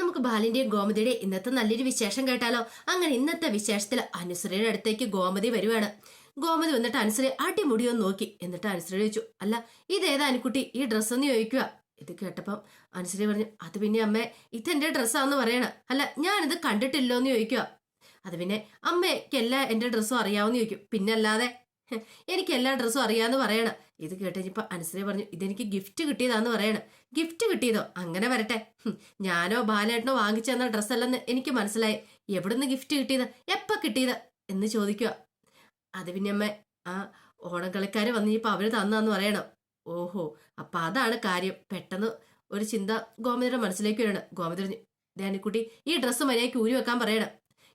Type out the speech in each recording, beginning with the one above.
നമുക്ക് ബാലിന്റെയും ഗോമതിയുടെയും ഇന്നത്തെ നല്ലൊരു വിശേഷം കേട്ടാലോ? അങ്ങനെ ഇന്നത്തെ വിശേഷത്തിൽ അനുസരയുടെ അടുത്തേക്ക് ഗോമതി വരുവാണ്. ഗോമതി വന്നിട്ട് അനുസരി അടിമുടിയൊന്ന് നോക്കി. എന്നിട്ട് അനുസരി ചോദിച്ചു അല്ല ഇതേതാ അനുക്കുട്ടി? ഈ ഡ്രസ്സ് എന്ന് ചോദിക്കുക ഇത് കേട്ടപ്പം അനുസരി പറഞ്ഞു അത് പിന്നെ അമ്മേ ഇതെന്റെ ഡ്രസ്സാന്ന് പറയണ. അല്ല ഞാനിത് കണ്ടിട്ടില്ലോ എന്ന് ചോദിക്കുക അത് പിന്നെ അമ്മയ്ക്ക് എല്ലാ എന്റെ ഡ്രസ്സും അറിയാവുന്ന ചോദിക്കും. പിന്നെ അല്ലാതെ എനിക്ക് എല്ലാ ഡ്രസ്സും അറിയാന്ന് പറയണം. ഇത് കേട്ടപ്പോ അനുസരി പറഞ്ഞു ഇതെനിക്ക് ഗിഫ്റ്റ് കിട്ടിയതാന്ന് പറയണം. ഗിഫ്റ്റ് കിട്ടിയതോ? അങ്ങനെ വരട്ടെ. ഞാനോ ബാലേട്ടനോ വാങ്ങിച്ചു തന്ന ഡ്രസ്സല്ലെന്ന് എനിക്ക് മനസ്സിലായി. എവിടുന്ന് ഗിഫ്റ്റ് കിട്ടിയത്? എപ്പ കിട്ടിയത്? എന്ന് ചോദിക്കുക അത് പിന്നെ അമ്മ ആ ഓണം കളിക്കാര് വന്നിപ്പോ അവർ തന്നാന്ന് പറയണം. ഓഹോ അപ്പൊ അതാണ് കാര്യം. പെട്ടെന്ന് ഒരു ചിന്ത ഗോമതിയുടെ മനസ്സിലേക്ക് വരണം ഗോമതി പറഞ്ഞു ധ്യാനിക്കുട്ടി ഈ ഡ്രസ്സ് മര്യാദയ്ക്ക് ഊരി വെക്കാൻ പറയണം.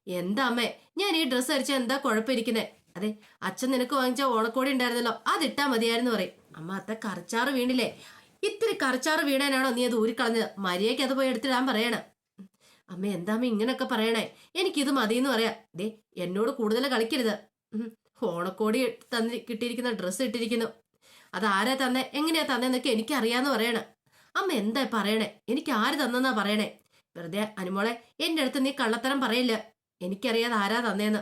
എന്താ അമ്മേ? ഞാൻ ഈ ഡ്രസ്സ് ധരിച്ചാൽ എന്താ കുഴപ്പമിരിക്കുന്നേ? അതെ അച്ഛൻ നിനക്ക് വാങ്ങിച്ച ഓണക്കോടി ഉണ്ടായിരുന്നല്ലോ അതിട്ടാ മതിയായിരുന്നു പറയും. അമ്മ അത്ത കറച്ചാറ് വീണില്ലേ? ഇത്തിരി കറച്ചാറ് വീണാനാണോ നീ അത് ഊരിക്കളഞ്ഞത്? മര്യാദയ്ക്ക് അത് പോയി എടുത്തിടാൻ പറയണം. അമ്മ എന്താ അമ്മ ഇങ്ങനൊക്കെ പറയണേ? എനിക്കിത് മതിയെന്ന് പറയാം. ദേ എന്നോട് കൂടുതൽ കളിക്കരുത്. ഓണക്കോടി തന്നി കിട്ടിയിരിക്കുന്ന ഡ്രസ്സ് ഇട്ടിരിക്കുന്നു. അത് ആരാ തന്നെ? എങ്ങനെയാ തന്നെന്നൊക്കെ എനിക്കറിയാന്ന് പറയണേ. അമ്മ എന്താ പറയണേ? എനിക്ക് ആര് തന്നെന്നാ പറയണേ? വെറുതെ അനുമോളെ എന്റെ അടുത്ത് നീ കള്ളത്തരം പറയില്ല. എനിക്കറിയാതെ ആരാ തന്നേന്ന്.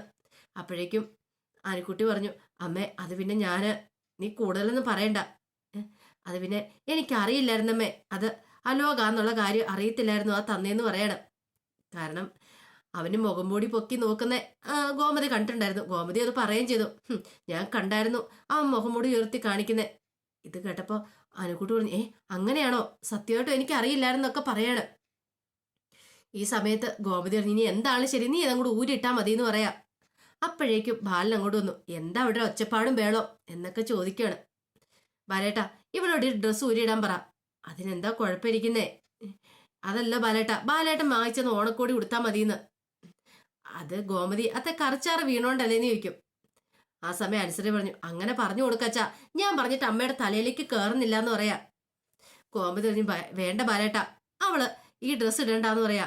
അപ്പോഴേക്കും ആനിക്കുട്ടി പറഞ്ഞു അമ്മേ അത് പിന്നെ ഞാൻ നീ കൂടുതലൊന്നും പറയണ്ട. അത് പിന്നെ എനിക്കറിയില്ലായിരുന്നമ്മേ. അത് അലോകാന്നുള്ള കാര്യം അറിയത്തില്ലായിരുന്നു ആ തന്നേന്ന് പറയണം. കാരണം അവന് മുഖം മൂടി പൊക്കി നോക്കുന്ന ഗോമതി കണ്ടിട്ടുണ്ടായിരുന്നു. ഗോമതി അത് പറയുകയും ചെയ്തു. ഞാൻ കണ്ടായിരുന്നു ആ മുഖം മൂടി ഉയർത്തി കാണിക്കുന്നത് ഇത് കേട്ടപ്പോൾ അനുക്കുട്ടി പറഞ്ഞു ഏ അങ്ങനെയാണോ? സത്യമായിട്ടും എനിക്ക് അറിയില്ലായിരുന്നൊക്കെ പറയാണ്. ഈ സമയത്ത് ഗോമതി പറഞ്ഞു ഇനി എന്താണ് ശരി? നീ അതങ്ങോട്ട് ഊരിട്ടാൽ മതി എന്ന് പറയാം. അപ്പോഴേക്കും ബാലൻ അങ്ങോട്ട് വന്നു. എന്താ ഇവിടെ ഒച്ചപ്പാടും വേളോ എന്നൊക്കെ ചോദിക്കുകയാണ്. ബാലേട്ട ഇവളോട് ഡ്രസ്സ് ഊരിയിടാൻ പറ. അതിനെന്താ കുഴപ്പമിരിക്കുന്നേ? അതല്ല ബാലേട്ട ബാലേട്ട വാങ്ങിച്ചെന്ന് ഓണക്കോടി കൊടുത്താൽ മതിയെന്ന്. അത് ഗോമതി അത്ത കറച്ചാറ് വീണോണ്ടല്ലേന്ന് ചോദിക്കും. ആ സമയം അനുസരിച്ച് പറഞ്ഞു അങ്ങനെ പറഞ്ഞു കൊടുക്കച്ചാ ഞാൻ പറഞ്ഞിട്ട് അമ്മയുടെ തലയിലേക്ക് കയറുന്നില്ല എന്ന് പറയാ. ഗോമതി പറഞ്ഞു വേണ്ട ബാലേട്ട. അവൾ ഈ ഡ്രസ്സ് ഇടണ്ടെന്ന് പറയാ.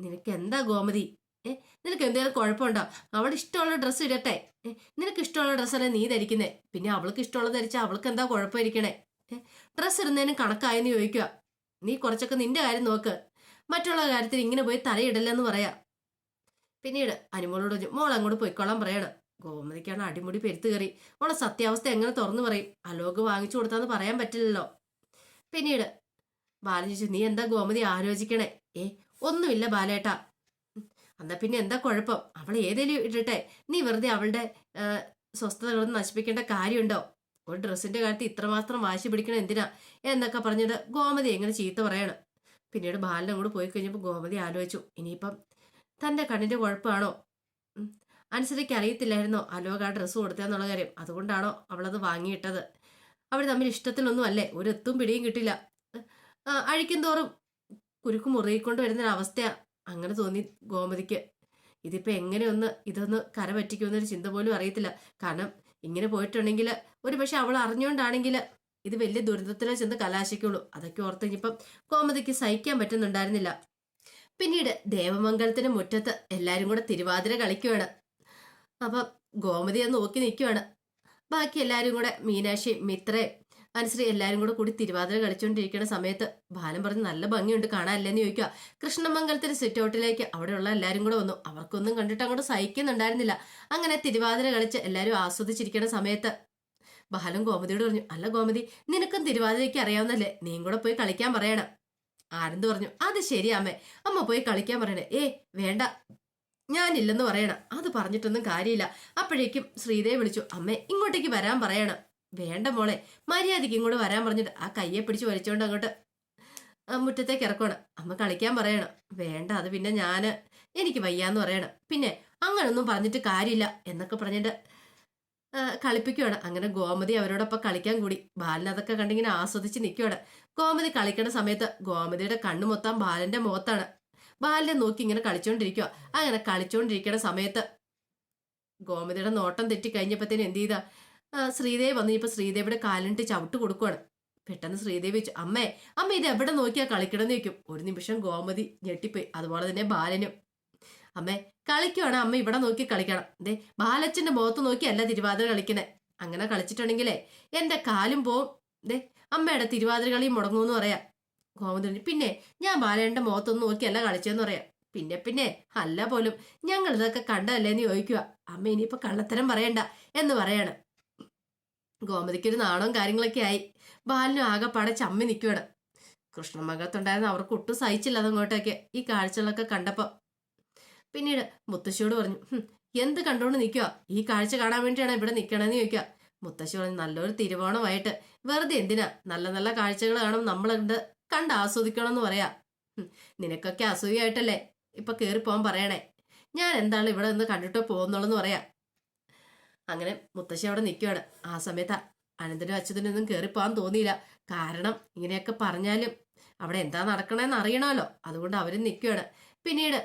നിനക്ക് എന്താ ഗോമതി? ഏ നിനക്ക് എന്തെങ്കിലും കുഴപ്പമുണ്ടോ? അവളുടെ ഇഷ്ടമുള്ള ഡ്രസ്സ് ഇടട്ടെ. നിനക്ക് ഇഷ്ടമുള്ള ഡ്രസ്സല്ലേ നീ ധരിക്കുന്നേ? പിന്നെ അവൾക്ക് ഇഷ്ടമുള്ളത് ധരിച്ചാൽ അവൾക്ക് എന്താ കുഴപ്പമായിരിക്കണേ ഡ്രസ്സ് ഇടുന്നതിന് കണക്കായെന്ന് ചോദിക്കുക നീ കുറച്ചൊക്കെ നിന്റെ കാര്യം നോക്ക്. മറ്റുള്ള കാര്യത്തിൽ ഇങ്ങനെ പോയി തലയിടല്ലെന്ന് പറയാം. പിന്നീട് അനുമോളോട് മോൾ അങ്ങോട്ട് പോയിക്കോളാൻ പറയണം. ഗോമതിക്കാണ് അടിമുടി പെരുത്ത് കയറി. മോളെ സത്യാവസ്ഥ എങ്ങനെ തുറന്നു പറയും? അലോക് വാങ്ങിച്ചു കൊടുത്താന്ന് പറയാൻ പറ്റില്ലല്ലോ. പിന്നീട് ബാലൻ ചോദിച്ചു നീ എന്താ ഗോമതി ആലോചിക്കണേ? ഏ ഒന്നുമില്ല ബാലേട്ടാ. എന്നാ പിന്നെ എന്താ കുഴപ്പം? അവൾ ഏതേലും ഇടട്ടെ. നീ വെറുതെ അവളുടെ സ്വസ്ഥതകളൊന്നും നശിപ്പിക്കേണ്ട കാര്യമുണ്ടോ? ഒരു ഡ്രസ്സിന്റെ കാര്യത്തിൽ ഇത്രമാത്രം വാശി പിടിക്കണം എന്തിനാ? എന്നൊക്കെ പറഞ്ഞിട്ട് ഗോമതി എങ്ങനെ ചീത്ത പറയണം. പിന്നീട് ബാലൻ അങ്ങോട്ട് പോയി കഴിഞ്ഞപ്പോൾ ഗോമതി ആലോചിച്ചു. ഇനിയിപ്പം തന്റെ കണ്ണിന്റെ കുഴപ്പമാണോ. അനുസരിക്ക് അറിയത്തില്ലായിരുന്നോ അലോക ആ ഡ്രസ്സ് കൊടുത്തതെന്നുള്ള കാര്യം? അതുകൊണ്ടാണോ അവളത് വാങ്ങിയിട്ടത്? അവർ തമ്മിൽ ഇഷ്ടത്തിലൊന്നും അല്ലേ? ഒരു എത്തും പിടിയും കിട്ടില്ല. അഴിക്കും തോറും കുരുക്ക് മുറുകിക്കൊണ്ട് വരുന്നൊരവസ്ഥയാണ് അങ്ങനെ തോന്നി ഗോമതിക്ക്. ഇതിപ്പോൾ എങ്ങനെയൊന്ന് ഇതൊന്ന് കര പറ്റിക്കുമെന്നൊരു ചിന്ത പോലും അറിയത്തില്ല. കാരണം ഇങ്ങനെ പോയിട്ടുണ്ടെങ്കിൽ ഒരു പക്ഷെ അവൾ അറിഞ്ഞുകൊണ്ടാണെങ്കിൽ ഇത് വലിയ ദുരിതത്തിലോ ചെന്ന് കലാശിക്കുള്ളൂ. അതൊക്കെ ഓർത്ത് ഇനിയിപ്പം ഗോമതിക്ക് സഹിക്കാൻ പറ്റുന്നുണ്ടായിരുന്നില്ല. പിന്നീട് ദേവമംഗലത്തിന് മുറ്റത്ത് എല്ലാവരും കൂടെ തിരുവാതിര കളിക്കുവാണ്. അപ്പം ഗോമതി നോക്കി നിൽക്കുവാണ് ബാക്കി എല്ലാവരും കൂടെ മീനാക്ഷി മിത്രയും അനുസരി എല്ലാവരും കൂടെ കൂടി തിരുവാതിര കളിച്ചുകൊണ്ടിരിക്കുന്ന സമയത്ത് ബാലൻ പറഞ്ഞ് നല്ല ഭംഗിയുണ്ട് കാണാനല്ലെന്ന് ചോദിക്കുക കൃഷ്ണമംഗലത്തിന് സിറ്റൗട്ടിലേക്ക് അവിടെയുള്ള എല്ലാവരും കൂടെ വന്നു. അവർക്കൊന്നും കണ്ടിട്ട് അങ്ങോട്ട് സഹിക്കുന്നുണ്ടായിരുന്നില്ല. അങ്ങനെ തിരുവാതിര കളിച്ച് എല്ലാവരും ആസ്വദിച്ചിരിക്കുന്ന സമയത്ത് ബാലൻ ഗോമതിയോട് പറഞ്ഞു അല്ല ഗോമതി നിനക്കും തിരുവാതിരയ്ക്ക് അറിയാവുന്നല്ലേ നീയും കൂടെ പോയി കളിക്കാൻ പറയണം. ആരെന്ത് പറഞ്ഞു അത് ശരിയാ അമ്മേ. അമ്മ പോയി കളിക്കാൻ പറയണേ. ഏ വേണ്ട. ഞാനില്ലെന്ന് പറയണം. അത് പറഞ്ഞിട്ടൊന്നും കാര്യമില്ല. അപ്പോഴേക്കും ശ്രീദേവി വിളിച്ചു അമ്മേ ഇങ്ങോട്ടേക്ക് വരാൻ പറയണം. വേണ്ട മോളെ മര്യാദയ്ക്ക് ഇങ്ങോട്ട് വരാൻ പറഞ്ഞിട്ട് ആ കയ്യെ പിടിച്ച് വലിച്ചോണ്ട് അങ്ങോട്ട് മുറ്റത്തേക്ക് ഇറക്കണം അമ്മ കളിക്കാൻ പറയണം. വേണ്ട അത് പിന്നെ ഞാൻ എനിക്ക് വയ്യാന്ന് പറയണം. പിന്നെ അങ്ങനൊന്നും പറഞ്ഞിട്ട് കാര്യമില്ല എന്നൊക്കെ പറഞ്ഞിട്ട് കളിപ്പിക്കുകയാണ് അങ്ങനെ ഗോമതി അവരോടൊപ്പം കളിക്കാൻ കൂടി. ബാലൻ അതൊക്കെ കണ്ടിങ്ങനെ ആസ്വദിച്ച് നിൽക്കുവാണ് ഗോമതി കളിക്കുന്ന സമയത്ത് ഗോമതിയുടെ കണ്ണു മൊത്തം ബാലന്റെ മുഖത്താണ്. ബാലിനെ നോക്കി ഇങ്ങനെ കളിച്ചോണ്ടിരിക്കുക അങ്ങനെ കളിച്ചുകൊണ്ടിരിക്കുന്ന സമയത്ത് ഗോമതിയുടെ നോട്ടം തെറ്റി കഴിഞ്ഞപ്പോഴത്തേന് എന്ത് ചെയ്താ? ശ്രീദേവി വന്നു. ഇപ്പൊ ശ്രീദേവിയുടെ കാലിനിട്ട് ചവിട്ട് കൊടുക്കുവാണ്. പെട്ടെന്ന് ശ്രീദേവി വെച്ചു അമ്മേ അമ്മ ഇത് എവിടെ നോക്കിയാ കളിക്കണമെന്ന് ചോദിക്കും. ഒരു നിമിഷം ഗോമതി ഞെട്ടിപ്പോയി. അതുപോലെ തന്നെ ബാലനും. അമ്മേ കളിക്കുവാണ്. അമ്മ ഇവിടെ നോക്കി കളിക്കണം. ദേ ബാലച്ചന്റെ മുഖത്ത് നോക്കി അല്ല തിരുവാതിര കളിക്കണേ. അങ്ങനെ കളിച്ചിട്ടുണ്ടെങ്കിലേ എന്റെ കാലും പോവും. ദേ അമ്മയുടെ തിരുവാതിര കളി മുടങ്ങൂന്ന് പറയാം. ഗോമതി പിന്നെ ഞാൻ ബാലന്റെ മുഖത്തൊന്നും നോക്കിയല്ല കളിച്ചെന്ന് പറയാം. പിന്നെ പിന്നെ അല്ല പോലും. ഞങ്ങൾ ഇതൊക്കെ കണ്ടതല്ലേന്ന് ചോദിക്കുക അമ്മ ഇനിയിപ്പോ കള്ളത്തരം പറയണ്ട എന്ന് പറയാണ്. ഗോമതിക്ക് ഒരു നാണവും കാര്യങ്ങളൊക്കെ ആയി. ബാലിനും ആകെപ്പാടെ ചമ്മി നിൽക്കുകയാണ് കൃഷ്ണമകത്തുണ്ടായിരുന്ന അവർക്ക് ഒട്ടും സഹിച്ചില്ല അതങ്ങോട്ടേക്ക് ഈ കാഴ്ചകളൊക്കെ കണ്ടപ്പോൾ പിന്നീട് മുത്തശ്ശിയോട് പറഞ്ഞു "ഹും, എന്ത് കണ്ടുകൊണ്ട് നിൽക്കുക ഈ കാഴ്ച കാണാൻ വേണ്ടിയാണ് ഇവിടെ നിൽക്കണമെന്ന് ചോദിക്കുക മുത്തശ്ശി പറഞ്ഞു നല്ലൊരു തിരുവോണമായിട്ട്. വെറുതെ എന്തിനാ? നല്ല നല്ല കാഴ്ചകൾ കാണും നമ്മളുണ്ട് കണ്ട് ആസ്വദിക്കണം എന്ന് പറയാ നിനക്കൊക്കെ അസൂയായിട്ടല്ലേ ഇപ്പൊ കേറിപ്പോവാൻ പറയണേ. ഞാൻ എന്താണ് ഇവിടെ നിന്ന് കണ്ടിട്ട് പോകുന്നുള്ളെന്ന് പറയാ. അങ്ങനെ മുത്തശ്ശി അവിടെ നിൽക്കുകയാണ് ആ സമയത്ത് അനന്തനും അച്യുതനും ഒന്നും പോകാൻ തോന്നിയില്ല. കാരണം ഇങ്ങനെയൊക്കെ പറഞ്ഞാലും അവിടെ എന്താ നടക്കണമെന്ന് അറിയണമല്ലോ. അതുകൊണ്ട് അവരും നിൽക്കുകയാണ് പിന്നീട്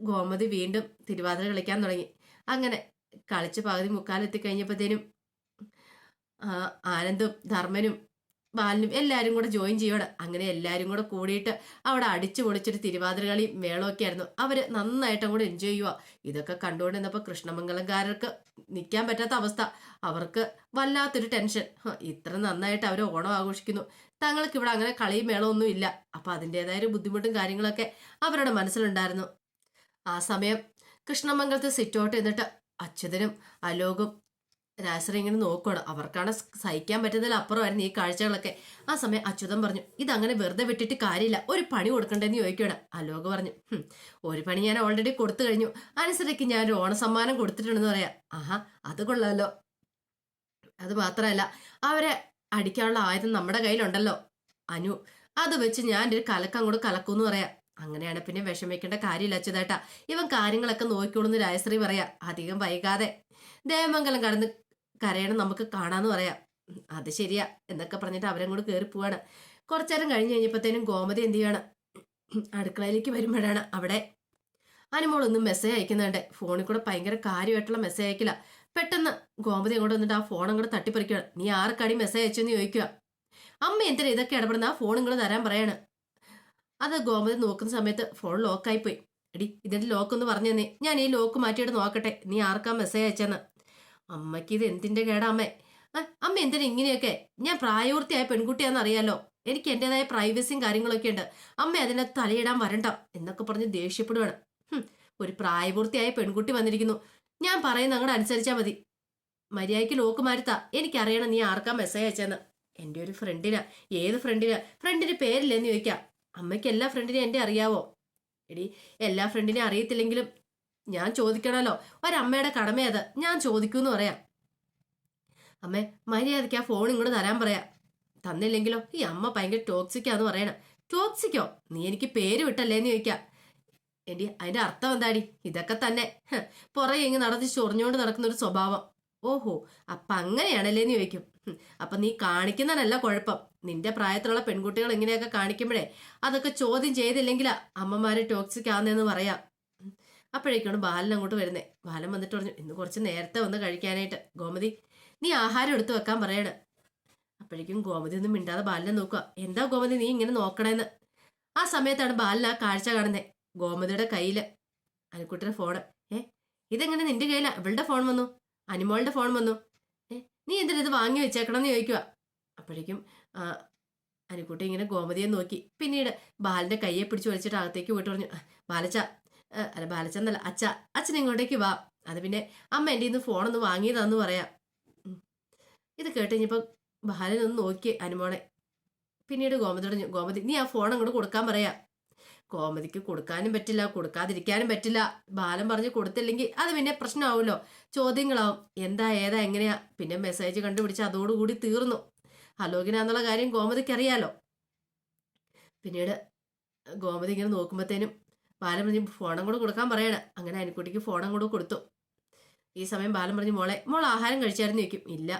ഗോമതി വീണ്ടും തിരുവാതിര കളിക്കാൻ തുടങ്ങി. അങ്ങനെ കളിച്ച് പകുതി മുക്കാലെത്തി കഴിഞ്ഞപ്പോഴത്തേനും ആനന്ദും ധർമ്മനും ബാലനും എല്ലാവരും കൂടെ ജോയിൻ ചെയ്യണം അങ്ങനെ എല്ലാവരും കൂടെ കൂടിയിട്ട് അവിടെ അടിച്ചു പൊളിച്ചൊരു തിരുവാതിര കളി മേളമൊക്കെ ആയിരുന്നു. അവർ നന്നായിട്ട് കൂടെ എൻജോയ് ചെയ്യുക ഇതൊക്കെ കണ്ടുകൊണ്ട് നിന്നപ്പോൾ കൃഷ്ണമംഗലംകാരർക്ക് നിൽക്കാൻ പറ്റാത്ത അവസ്ഥ. അവർക്ക് വല്ലാത്തൊരു ടെൻഷൻ ഇത്ര നന്നായിട്ട് അവർ ഓണം ആഘോഷിക്കുന്നു. തങ്ങൾക്ക് ഇവിടെ അങ്ങനെ കളിയും മേളമൊന്നും ഇല്ല. അപ്പോൾ അതിന്റെതായ ഒരു ബുദ്ധിമുട്ടും കാര്യങ്ങളൊക്കെ അവരുടെ മനസ്സിലുണ്ടായിരുന്നു. ആ സമയം കൃഷ്ണമംഗലത്ത് സിറ്റ് ഔട്ട് എന്നിട്ട് അച്യുതനും അലോകും രാശ്രീ ഇങ്ങനെ നോക്കണം അവർക്കാണ് സഹിക്കാൻ പറ്റുന്നതിൽ അപ്പുറമായിരുന്നു ഈ കാഴ്ചകളൊക്കെ. ആ സമയം അച്യുതൻ പറഞ്ഞു ഇതങ്ങനെ വെറുതെ വിട്ടിട്ട് കാര്യമില്ല. ഒരു പണി കൊടുക്കണ്ടെന്ന് ചോദിക്കണം അലോക് പറഞ്ഞു ഒരു പണി ഞാൻ ഓൾറെഡി കൊടുത്തു കഴിഞ്ഞു. അനുസരിക്ക് ഞാൻ ഒരു ഓണസമ്മാനം കൊടുത്തിട്ടുണ്ടെന്ന് പറയാം. ആഹാ അത് കൊള്ളാമല്ലോ അത് മാത്രമല്ല അവരെ അടിക്കാനുള്ള ആയുധം നമ്മുടെ കയ്യിലുണ്ടല്ലോ. അനു അത് വെച്ച് ഞാൻ ഒരു കലക്കം അങ്ങോട്ട് കലക്കൂന്ന് പറയാം. അങ്ങനെയാണ് പിന്നെ വിഷമിക്കേണ്ട കാര്യമില്ല അച്യുതേട്ടാ. ഇവൻ കാര്യങ്ങളൊക്കെ നോക്കിക്കോളുന്ന് രാജശ്രീ പറയാ. അധികം വൈകാതെ. ദേവമംഗലം കടന്ന് കരയണം നമുക്ക് കാണാന്ന് പറയാം. അത് ശരിയാ. എന്നൊക്കെ പറഞ്ഞിട്ട് അവരും കൂടെ കയറി പോവാണ്. കുറച്ചേരം കഴിഞ്ഞ് കഴിഞ്ഞപ്പോഴത്തേനും ഗോമതി എന്ത് ചെയ്യാണ്? അടുക്കളയിലേക്ക് വരുമ്പോഴാണ് അവിടെ അനുമോളൊന്നും മെസ്സേജ് അയക്കുന്നുണ്ട്. ഫോണിൽ കൂടെ ഭയങ്കര കാര്യമായിട്ടുള്ള മെസ്സേജ് അയക്കില്ല. പെട്ടെന്ന് ഗോമതി അങ്ങോട്ട് വന്നിട്ട് ആ ഫോൺ അങ്ങോട്ട് തട്ടിപ്പറിക്കുകയാണ്. നീ ആർക്കടി മെസ്സേജ് അയച്ചെന്ന് ചോദിക്കുക? അമ്മ എന്തിനാ ഇതൊക്കെ ഇടപെടുന്ന? ആ ഫോൺ ഇങ്ങോട്ട് തരാൻ പറയാണ്. അത് ഗോമതി നോക്കുന്ന സമയത്ത് ഫോൺ ലോക്കായി പോയി. എടി ഇതിന്റെ ലോക്ക് ഒന്ന് പറഞ്ഞു തന്നെ ഞാൻ ഈ ലോക്ക് മാറ്റിയിട്ട് നോക്കട്ടെ. നീ ആർക്കാ മെസ്സേജ് അയച്ചെന്ന്? അമ്മയ്ക്ക് ഇത് എന്തിന്റെ കേടാമ്മേ അമ്മ? എന്തിനാ ഇങ്ങനെയൊക്കെ? ഞാൻ പ്രായപൂർത്തിയായ പെൺകുട്ടിയാണെന്നറിയാലോ. എനിക്ക് എന്റേതായ പ്രൈവസിയും കാര്യങ്ങളൊക്കെ ഉണ്ട്. അമ്മ അതിനെ തലയിടാൻ വരണ്ട എന്നൊക്കെ പറഞ്ഞ് ദേഷ്യപ്പെടുവാണ്. ഒരു പ്രായപൂർത്തിയായ പെൺകുട്ടി വന്നിരിക്കുന്നു. ഞാൻ പറയുന്ന അങ്ങോട്ട് അനുസരിച്ചാൽ മതി. മര്യാദയ്ക്ക് ലോക്ക് മാരുത്താ എനിക്കറിയണം നീ ആർക്കാ മെസ്സേജ് അയച്ചെന്ന്. എന്റെ ഒരു ഫ്രണ്ടിനാ ഏത് ഫ്രണ്ടിനാ ഫ്രണ്ടിന് പേരില്ലെന്ന് ചോദിക്കാം. അമ്മയ്ക്ക് എല്ലാ ഫ്രണ്ടിനെയും എന്റെ അറിയാവോ? എടി എല്ലാ ഫ്രണ്ടിനെയും അറിയത്തില്ലെങ്കിലും ഞാൻ ചോദിക്കണമല്ലോ ഒരമ്മയുടെ കടമയത് ഞാൻ ചോദിക്കൂന്ന് പറയാം. അമ്മേ മര്യാദയ്ക്ക് ആ ഫോൺ ഇങ്ങോട്ട് തരാൻ പറയാം. തന്നില്ലെങ്കിലോ? ഈ അമ്മ ഭയങ്കര ടോക്സിക്കാന്ന് പറയണം. ടോക്സിക്കോ നീ എനിക്ക് പേര് വിട്ടല്ലേന്ന് ചോദിക്കാം. എടി അതിന്റെ അർത്ഥം എന്താടി? ഇതൊക്കെ തന്നെ. പുറകെ ഇങ്ങ് നടത്തി ചൊറിഞ്ഞുകൊണ്ട് നടക്കുന്ന ഒരു സ്വഭാവം. ഓഹോ അപ്പൊ അങ്ങനെയാണല്ലേന്ന് ചോദിക്കും. അപ്പൊ നീ കാണിക്കുന്നതല്ല കുഴപ്പം. നിന്റെ പ്രായത്തിലുള്ള പെൺകുട്ടികൾ ഇങ്ങനെയൊക്കെ കാണിക്കുമ്പോഴേ അതൊക്കെ ചോദ്യം ചെയ്തില്ലെങ്കിലാ അമ്മമാര് ടോക്സിക് ആണെന്ന് പറയാം. അപ്പോഴേക്കാണ് ബാലൻ അങ്ങോട്ട് വരുന്നത് ബാലൻ വന്നിട്ട് പറഞ്ഞു ഇന്ന് കുറച്ച് നേരത്തെ വന്ന് കഴിക്കാനായിട്ട്. ഗോമതി നീ ആഹാരം എടുത്തു വെക്കാൻ പറയണ്. അപ്പോഴേക്കും ഗോമതി ഒന്നും മിണ്ടാതെ ബാലിനെ നോക്കുക. എന്താ ഗോമതി നീ ഇങ്ങനെ നോക്കണേന്ന്? ആ സമയത്താണ് ബാലൻ ആ കാഴ്ച കാണുന്നത് ഗോമതിയുടെ കയ്യിൽ അനുക്കുട്ടിയുടെ ഫോണ്. ഏ ഇതെങ്ങനെ നിന്റെ കയ്യിലാ? ഇവളുടെ ഫോൺ വന്നു. അനുമോളുടെ ഫോൺ വന്നു. ഏ നീ എന്തിനാ ഇത് വാങ്ങി വെച്ചേക്കണമെന്ന് ചോദിക്കുക അപ്പോഴേക്കും അനുക്കുട്ടി ഇങ്ങനെ ഗോമതിയെ നോക്കി. പിന്നീട് ബാലിന്റെ കയ്യെ പിടിച്ച് വലിച്ചിട്ട് അകത്തേക്ക് പോയിട്ട് പറഞ്ഞു "ആ, ബാലച്ച അല്ല ബാലചന്ദ്രല്ല അച്ഛ അച്ഛൻ ഇങ്ങോട്ടേക്ക് വാ. അത് പിന്നെ അമ്മ എന്റെ ഇന്ന് ഫോണൊന്ന് വാങ്ങിയതാന്ന് പറയാം. ഇത് കേട്ട് ബാലൻ ബാലനൊന്ന് നോക്കി അനുമോളെ. പിന്നീട് ഗോമതി പറഞ്ഞു ഗോമതി നീ ആ ഫോൺ അങ്ങോട്ട് കൊടുക്കാൻ പറയാം. ഗോമതിക്ക് കൊടുക്കാനും പറ്റില്ല കൊടുക്കാതിരിക്കാനും പറ്റില്ല. ബാലൻ പറഞ്ഞ് കൊടുത്തില്ലെങ്കിൽ അത് പിന്നെ പ്രശ്നമാവുമല്ലോ. ചോദ്യങ്ങളാവും. എന്താ ഏതാ എങ്ങനെയാ? പിന്നെ മെസ്സേജ് കണ്ടുപിടിച്ച് അതോടുകൂടി തീർന്നു. അലോകിനാന്നുള്ള കാര്യം ഗോമതിക്ക് അറിയാലോ പിന്നീട് ഗോമതി ഇങ്ങനെ നോക്കുമ്പോഴത്തേനും ബാലൻ പറഞ്ഞ് ഫോണും കൂടെ കൊടുക്കാൻ പറയണ. അങ്ങനെ അനിക്കുട്ടിക്ക് ഫോണും കൂടെ കൊടുത്തു. ഈ സമയം ബാലൻ പറഞ്ഞു മോളെ മോൾ ആഹാരം കഴിച്ചായിരുന്നു ചോദിക്കും. ഇല്ല.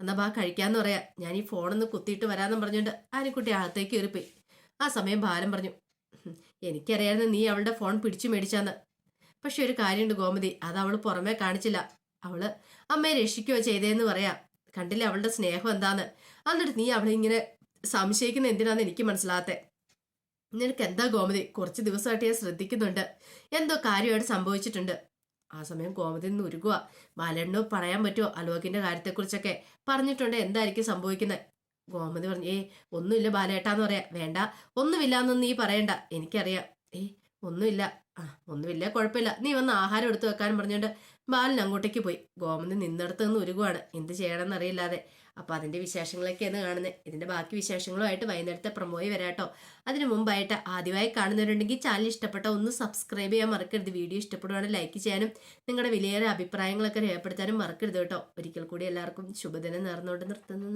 എന്നാ ബാ കഴിക്കാന്ന് പറയാം. ഞാൻ ഈ ഫോണൊന്ന് കുത്തിയിട്ട് വരാമെന്ന് പറഞ്ഞുകൊണ്ട് ആനിക്കുട്ടി അകത്തേക്ക് കയറിപ്പോയി. ആ സമയം ബാലൻ പറഞ്ഞു "ഹും, എനിക്കറിയായിരുന്നു നീ അവളുടെ ഫോൺ പിടിച്ചു മേടിച്ചാന്ന്. പക്ഷെ ഒരു കാര്യമുണ്ട് ഗോമതി അത് അവൾ പുറമേ കാണിച്ചില്ല. അവൾ അമ്മയെ രക്ഷിക്കുകയോ ചെയ്തേന്ന് പറയാം. കണ്ടില്ല അവളുടെ സ്നേഹം എന്താന്ന്? എന്നിട്ട് നീ അവളെ ഇങ്ങനെ സംശയിക്കുന്ന എന്തിനാന്ന് എനിക്ക് മനസ്സിലാകാത്തെ. നിനക്ക് എന്താ ഗോമതി? കുറച്ച് ദിവസമായിട്ട് ഞാൻ ശ്രദ്ധിക്കുന്നുണ്ട്. എന്തോ കാര്യമായിട്ട് സംഭവിച്ചിട്ടുണ്ട്. ആ സമയം ഗോമതി നിന്ന് ഉരുകുക. ബാലണ്ണോ പറയാൻ പറ്റുമോ? അലോകിന്റെ കാര്യത്തെക്കുറിച്ചൊക്കെ പറഞ്ഞിട്ടുണ്ട്. എന്തായിരിക്കും സംഭവിക്കുന്നത്? ഗോമതി പറഞ്ഞു ഏ ഒന്നുമില്ല ബാലേട്ടാന്ന് പറയാ. വേണ്ട ഒന്നുമില്ല ഒന്നുമില്ലാന്നൊന്നും നീ പറയണ്ട. എനിക്കറിയാം. ഏ ഒന്നുമില്ല. ആ ഒന്നുമില്ല കുഴപ്പമില്ല. നീ വന്ന് ആഹാരം എടുത്തു വെക്കാൻ പറഞ്ഞുകൊണ്ട് ബാലൻ അങ്ങോട്ടേക്ക് പോയി. ഗോമതി നിന്നിടത്ത് നിന്ന് ഉരുകുവാണ്. എന്ത് ചെയ്യണമെന്ന് അറിയില്ലാതെ. അപ്പൊ അതിന്റെ വിശേഷങ്ങളൊക്കെയാണ് കാണുന്നത് ഇതിന്റെ ബാക്കി വിശേഷങ്ങളുമായിട്ട് വൈകുന്നേരത്തെ പ്രമോയി വരാട്ടോ അതിനു മുമ്പായിട്ട് ആദ്യമായി കാണുന്നവരുണ്ടെങ്കിൽ ചാനൽ ഇഷ്ടപ്പെട്ട ഒന്ന് സബ്സ്ക്രൈബ് ചെയ്യാൻ മറക്കരുത്. വീഡിയോ ഇഷ്ടപ്പെടുവാണെങ്കിൽ ലൈക്ക് ചെയ്യാനും നിങ്ങളുടെ വിലയേറെ അഭിപ്രായങ്ങളൊക്കെ രേഖപ്പെടുത്താനും മറക്കരുത് കേട്ടോ. ഒരിക്കൽ കൂടി എല്ലാവർക്കും ശുഭദിനം നേർന്നുകൊണ്ട് നിർത്തുന്നു.